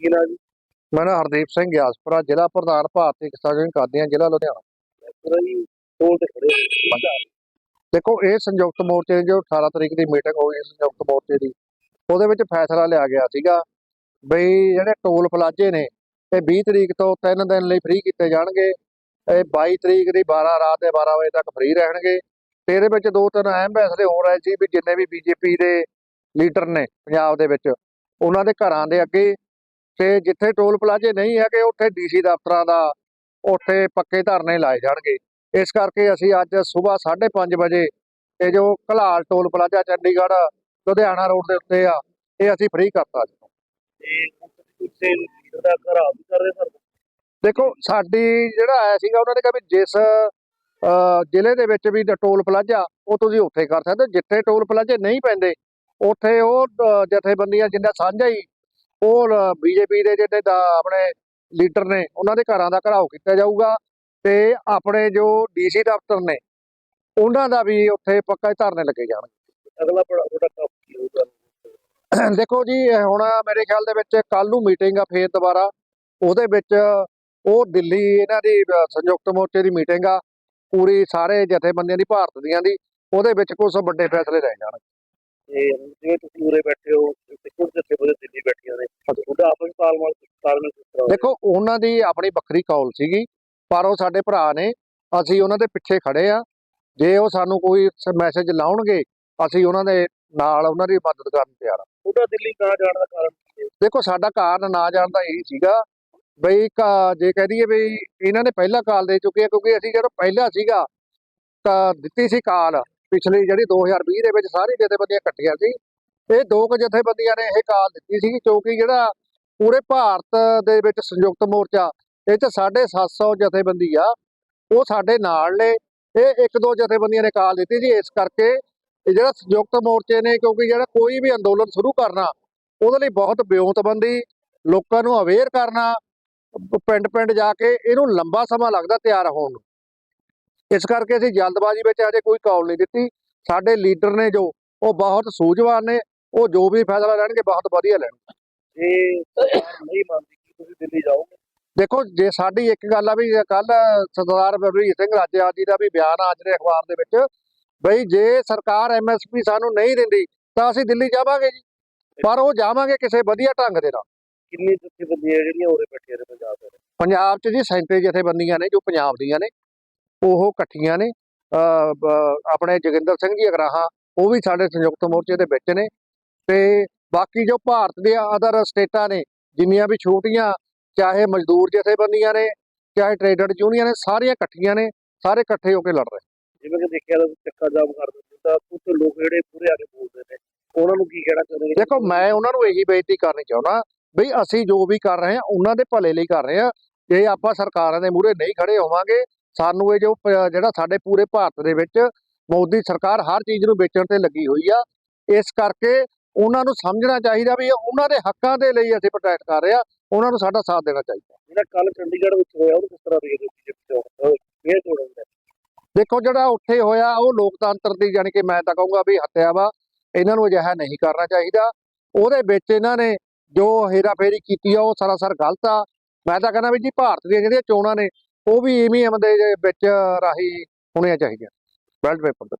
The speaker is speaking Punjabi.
ਕੀ ਨਾ ਜੀ? ਮੈਂ ਨਾ ਹਰਦੀਪ ਸਿੰਘ ਗਿਆਸਪੁਰਾ ਜ਼ਿਲ੍ਹਾ ਪ੍ਰਧਾਨ ਭਾਰਤੀ ਕਿਸਾਨ ਯੂਨੀਅਨ ਕਾਦੀਆਂ ਜ਼ਿਲ੍ਹਾ ਲੁਧਿਆਣਾ। ਟੋਲ ਤੇ ਖੜੇ। ਦੇਖੋ ਇਹ ਸੰਯੁਕਤ ਮੋਰਚੇ ਦੀ ਜੋ 18 ਤਰੀਕ ਦੀ ਮੀਟਿੰਗ ਹੋਈ ਸੰਯੁਕਤ ਮੋਰਚੇ ਦੀ ਉਹਦੇ ਵਿੱਚ ਫੈਸਲਾ ਲਿਆ ਗਿਆ ਸੀਗਾ ਬਈ ਜਿਹੜੇ ਟੋਲ ਪਲਾਜ਼ੇ ਨੇ ਇਹ 20 ਤਰੀਕ ਤੋਂ 3 ਦਿਨ ਲਈ ਫ੍ਰੀ ਕੀਤੇ ਜਾਣਗੇ। ਇਹ 22 ਤਰੀਕ ਦੀ 12 ਰਾਤ ਦੇ 12 ਵਜੇ ਤੱਕ ਫ੍ਰੀ ਰਹਿਣਗੇ। ਤੇ ਇਹਦੇ ਵਿੱਚ ਦੋ ਤਿੰਨ ਅਹਿਮ ਫੈਸਲੇ ਹੋ ਰਹੇ ਸੀ ਵੀ ਜਿੰਨੇ ਵੀ ਬੀਜੇਪੀ ਦੇ ਲੀਡਰ ਨੇ ਪੰਜਾਬ ਦੇ ਵਿੱਚ ਉਹਨਾਂ ਦੇ ਘਰਾਂ ਦੇ ਅੱਗੇ ਤੇ ਜਿੱਥੇ ਟੋਲ ਪਲਾਜ਼ੇ ਨਹੀਂ ਹੈਗੇ ਉੱਥੇ ਡੀਸੀ ਦਫ਼ਤਰਾਂ ਦਾ ਉੱਥੇ ਪੱਕੇ ਧਰਨੇ ਲਾਏ ਜਾਣਗੇ। ਇਸ ਕਰਕੇ ਅਸੀਂ ਅੱਜ ਸਵੇਰ 5:30 ਵਜੇ ਇਹ ਜੋ Kalal toll plaza Chandigarh Ludhiana road ਦੇ ਉੱਤੇ ਆ ਇਹ ਅਸੀਂ ਫ੍ਰੀ ਕਰਤਾ ਜੀ। ਤੇ ਕਿਸੇ ਲੀਡਰ ਦਾ ਘਰਾਵ ਵੀ ਕਰ ਰਹੇ ਸਰ? ਦੇਖੋ ਸਾਡੀ ਜਿਹੜਾ ਆਇਆ ਸੀਗਾ ਉਹਨਾਂ ਨੇ ਕਿਹਾ ਵੀ ਜਿਸ ਜ਼ਿਲ੍ਹੇ ਦੇ ਵਿੱਚ ਵੀ ਟੋਲ ਪਲਾਜ਼ਾ ਉਹ ਤੁਸੀਂ ਉੱਥੇ ਕਰ ਸਕਦੇ। ਜਿੱਥੇ ਟੋਲ ਪਲਾਜ਼ੇ ਨਹੀਂ ਪੈਂਦੇ ਉੱਥੇ ਉਹ ਜਥੇਬੰਦੀਆਂ ਜਿੰਨਾ ਸਾਂਝਾ ਹੀ ਉਹ ਬੀਜੇਪੀ ਦੇ ਜਿਹੜੇ ਦਾ ਆਪਣੇ ਲੀਡਰ ਨੇ ਉਹਨਾਂ ਦੇ ਘਰਾਂ ਦਾ ਘਰਾਓ ਕੀਤਾ ਜਾਊਗਾ ਤੇ ਆਪਣੇ ਜੋ ਡੀਸੀ ਦਫ਼ਤਰ ਨੇ ਉਹਨਾਂ ਦਾ ਵੀ ਉੱਥੇ ਪੱਕਾ ਧਰਨੇ ਲੱਗੇ ਜਾਣਗੇ। ਅਗਲਾ ਤੁਹਾਡਾ ਕੰਮ ਕੀ ਹੋਊਗਾ? ਦੇਖੋ ਜੀ ਹੁਣ ਮੇਰੇ ਖਿਆਲ ਦੇ ਵਿੱਚ ਕੱਲ ਨੂੰ ਮੀਟਿੰਗ ਆ ਫੇਰ ਦੁਬਾਰਾ ਉਹਦੇ ਵਿੱਚ ਉਹ ਦਿੱਲੀ ਇਹਨਾਂ ਦੀ ਸੰਯੁਕਤ ਮੋਰਚੇ ਦੀ ਮੀਟਿੰਗ ਆ ਪੂਰੀ ਸਾਰੇ ਜਥੇਬੰਦੀਆਂ ਦੀ ਭਾਰਤ ਦੀਆਂ ਦੀ ਉਹਦੇ ਵਿੱਚ ਕੁਝ ਵੱਡੇ ਫੈਸਲੇ ਲਏ ਜਾਣਗੇ। ਤੇ ਜਿਵੇਂ ਤੁਸੀਂ ਉਰੇ ਬੈਠੇ ਹੋ ਤੇ ਕੁਝ ਜਿੱਥੇ ਬਦੇ ਦਿੱਲੀ ਬੈਠੀਆਂ ਨੇ ਤੁਹਾਡਾ ਆਪਸ ਵਿੱਚ ਤਾਲਮਾਲ ਤਾਲਮੇਲ ਕਿਸ ਤਰ੍ਹਾਂ ਦੇਖੋ ਉਹਨਾਂ ਦੀ ਆਪਣੀ ਵੱਖਰੀ ਕਾਲ ਸੀਗੀ ਪਰ ਉਹ ਸਾਡੇ ਭਰਾ ਨੇ ਅਸੀਂ ਉਹਨਾਂ ਦੇ ਪਿੱਛੇ ਖੜੇ ਆ। ਜੇ ਉਹ ਸਾਨੂੰ ਕੋਈ ਮੈਸੇਜ ਲਾਉਣਗੇ ਅਸੀਂ ਉਹਨਾਂ ਦੇ ਨਾਲ ਉਹਨਾਂ ਦੀ ਮਦਦ ਕਰਨ ਤਿਆਰ ਆ। ਤੁਹਾਡਾ ਦਿੱਲੀ ਨਾ ਜਾਣ ਦਾ ਕਾਰਨ ਕੀ ਹੈ? ਦੇਖੋ ਸਾਡਾ ਕਾਰਨ ਨਾ ਜਾਣ ਦਾ ਇਹੀ ਸੀਗਾ ਬਈ ਜੇ ਕਹਿ ਦਈਏ ਵੀ ਇਹਨਾਂ ਨੇ ਪਹਿਲਾਂ ਕਾਲ ਦੇ ਚੁੱਕੇ ਆ ਕਿਉਂਕਿ ਅਸੀਂ ਜਦੋਂ ਪਹਿਲਾਂ ਸੀਗਾ ਤਾਂ ਦਿੱਤੀ ਸੀ ਕਾਲ ਪਿਛਲੀ ਜਿਹੜੀ 2020 ਦੇ ਵਿੱਚ ਸਾਰੀ ਜਥੇਬੰਦੀਆਂ ਇਕੱਠੀਆਂ ਸੀ। ਇਹ ਦੋ ਕੁ ਜਥੇਬੰਦੀਆਂ ਨੇ ਇਹ ਕਾਲ ਦਿੱਤੀ ਸੀ ਕਿਉਂਕਿ ਜਿਹੜਾ ਪੂਰੇ ਭਾਰਤ ਦੇ ਵਿੱਚ ਸੰਯੁਕਤ ਮੋਰਚਾ, ਇਹ ਚ 750 ਜਥੇਬੰਦੀ ਆ, ਉਹ ਸਾਡੇ ਨਾਲ ਨੇ, ਇਹ ਇੱਕ ਦੋ ਜਥੇਬੰਦੀਆਂ ਨੇ ਕਾਲ ਦਿੱਤੀ ਜੀ, ਇਸ ਕਰਕੇ ਇਹ ਜਿਹੜਾ ਸੰਯੁਕਤ ਮੋਰਚੇ ਨੇ, ਕਿਉਂਕਿ ਜਿਹੜਾ ਕੋਈ ਵੀ ਅੰਦੋਲਨ ਸ਼ੁਰੂ ਕਰਨਾ, ਉਹਦੇ ਲਈ ਬਹੁਤ ਬਿਉਂਤਬੰਦੀ ਲੋਕਾਂ ਨੂੰ ਅਵੇਅਰ ਕਰਨਾ ਪਿੰਡ ਪਿੰਡ ਜਾ ਕੇ ਇਹਨੂੰ ਲੰਬਾ ਸਮਾਂ ਲੱਗਦਾ ਤਿਆਰ ਹੋਣ ਨੂੰ। ਇਸ ਕਰਕੇ ਅਸੀਂ ਜਲਦਬਾਜ਼ੀ ਵਿੱਚ ਅਜੇ ਕੋਈ ਕਾਲ ਨਹੀਂ ਦਿੱਤੀ। ਸਾਡੇ ਲੀਡਰ ਨੇ ਜੋ, ਉਹ ਬਹੁਤ ਸੂਝਵਾਨ ਨੇ, ਉਹ ਜੋ ਵੀ ਫੈਸਲਾ ਲੈਣਗੇ, ਬਹੁਤ ਵਧੀਆ ਲੈਣਗੇ। ਜੇ ਸਰਕਾਰ ਨਹੀਂ ਮੰਨਦੀ ਕਿ ਤੁਸੀਂ ਦਿੱਲੀ ਜਾਓਗੇ। ਦੇਖੋ ਜੇ ਸਾਡੀ ਇੱਕ ਗੱਲ ਆ ਵੀ ਕੱਲ ਸਰਦਾਰ ਬਲਵੀਰ ਸਿੰਘ ਰਾਜੇਵਾਲ ਜੀ ਦਾ ਵੀ ਬਿਆਨ ਆ ਦੇ ਅਖਬਾਰ ਦੇ ਵਿੱਚ ਬਈ ਜੇ ਸਰਕਾਰ ਐਮਐਸਪੀ ਸਾਨੂੰ ਨਹੀਂ ਦਿੰਦੀ ਤਾਂ ਅਸੀਂ ਦਿੱਲੀ ਜਾਵਾਂਗੇ ਜੀ। ਪਰ ਉਹ ਜਾਵਾਂਗੇ ਕਿਸੇ ਵਧੀਆ ਢੰਗ ਦੇ ਨਾਲ। ਕਿੰਨੀ ਜਥੇਬੰਦੀਆਂ ਜਿਹੜੀਆਂ ਉਰੇ ਬੈਠੀਆਂ ਨੇ ਪੰਜਾਬ ਦੇ। ਪੰਜਾਬ 'ਚ ਜੀ ਸੈਂਟਰੀ ਜਥੇਬੰਦੀਆਂ ਨੇ ਜੋ ਪੰਜਾਬ ਦੀਆਂ ਨੇ ਉਹ ਇਕੱਠੀਆਂ ਨੇ। ਆਪਣੇ ਜੋਗਿੰਦਰ ਸਿੰਘ ਜੀ ਅਗਰਾਹਾਂ ਉਹ ਵੀ ਸਾਡੇ ਸੰਯੁਕਤ ਮੋਰਚੇ ਦੇ ਵਿੱਚ ਨੇ। ਤੇ ਬਾਕੀ ਜੋ ਭਾਰਤ ਦੇ ਅਦਰ ਸਟੇਟਾਂ ਨੇ ਜਿੰਨੀਆਂ ਵੀ ਛੋਟੀਆਂ ਚਾਹੇ ਮਜ਼ਦੂਰ ਜਥੇਬੰਦੀਆਂ ਨੇ ਚਾਹੇ ਟ੍ਰੇਡਰ ਯੂਨੀਅਨ ਨੇ ਸਾਰੀਆਂ ਇਕੱਠੀਆਂ ਨੇ ਸਾਰੇ ਇਕੱਠੇ ਹੋ ਕੇ ਲੜ ਰਹੇ। ਜਿਵੇਂ ਕਿ ਦੇਖਿਆ ਤਾਂ ਚੱਕਾ ਜਾਮ ਕਰ ਦਿੰਦੇ ਤਾਂ ਕੁਝ ਲੋਕ ਜਿਹੜੇ ਪੂਰੇ ਆ ਕੇ ਬੋਲਦੇ ਨੇ। ਉਹਨਾਂ ਨੂੰ ਕੀ ਕਹਿਣਾ ਚਾਹੁੰਦੇ ਦੇਖੋ ਮੈਂ ਉਹਨਾਂ ਨੂੰ ਇਹੀ ਬੇਨਤੀ ਕਰਨੀ ਚਾਹੁੰਦਾ ਵੀ ਅਸੀਂ ਜੋ ਵੀ ਕਰ ਰਹੇ ਹਾਂ ਉਹਨਾਂ ਦੇ ਭਲੇ ਲਈ ਕਰ ਰਹੇ ਹਾਂ। ਜੇ ਆਪਾਂ ਸਰਕਾਰਾਂ ਦੇ ਮੂਹਰੇ ਨਹੀਂ ਖੜੇ ਹੋਵਾਂਗੇ ਸਾਨੂੰ ਇਹ ਜੋ ਜਿਹੜਾ ਸਾਡੇ ਪੂਰੇ ਭਾਰਤ ਦੇ ਵਿੱਚ ਮੋਦੀ ਸਰਕਾਰ ਹਰ ਚੀਜ਼ ਨੂੰ ਵੇਚਣ ਤੇ ਲੱਗੀ ਹੋਈ ਆ ਇਸ ਕਰਕੇ ਉਹਨਾਂ ਨੂੰ ਸਮਝਣਾ ਚਾਹੀਦਾ ਵੀ ਉਹਨਾਂ ਦੇ ਹੱਕਾਂ ਦੇ ਲਈ ਅਸੀਂ ਪ੍ਰੋਟੈਕਟ ਕਰ ਰਹੇ ਆ ਉਹਨਾਂ ਨੂੰ ਸਾਡਾ ਸਾਥ ਦੇਣਾ ਚਾਹੀਦਾ। ਜਿਹੜਾ ਕੱਲ ਚੰਡੀਗੜ੍ਹ ਵਿੱਚ ਹੋਇਆ ਉਹਨੂੰ ਕਿਸ ਤਰ੍ਹਾਂ ਦੇਖਦੇ ਹੋ ਬੀਜੇਪੀ ਦਾ ਫੇਰ ਜੋੜਨ ਦਾ ਦੇਖੋ ਜਿਹੜਾ ਉੱਥੇ ਹੋਇਆ ਉਹ ਲੋਕਤੰਤਰ ਦੀ ਜਾਣੀ ਕਿ ਮੈਂ ਤਾਂ ਕਹੂੰਗਾ ਵੀ ਹੱਤਿਆ ਵਾ ਇਹਨਾਂ ਨੂੰ ਅਜਿਹਾ ਨਹੀਂ ਕਰਨਾ ਚਾਹੀਦਾ। ਉਹਦੇ ਵਿੱਚ ਇਹਨਾਂ ਨੇ ਜੋ ਹੇਰਾਫੇਰੀ ਕੀਤੀ ਆ ਉਹ ਸਰਾਸਰ ਗਲਤ ਆ। ਮੈਂ ਤਾਂ ਕਹਿੰਦਾ ਵੀ ਜੀ ਭਾਰਤ ਦੀਆਂ ਜਿਹੜੀਆਂ ਚੋਣਾਂ ਨੇ ਉਹ ਵੀ ਈਵੀਐਮ ਦੇ ਵਿੱਚ ਰਾਹੀਂ ਹੋਣੀਆਂ ਚਾਹੀਦੀਆਂ। Ballot paper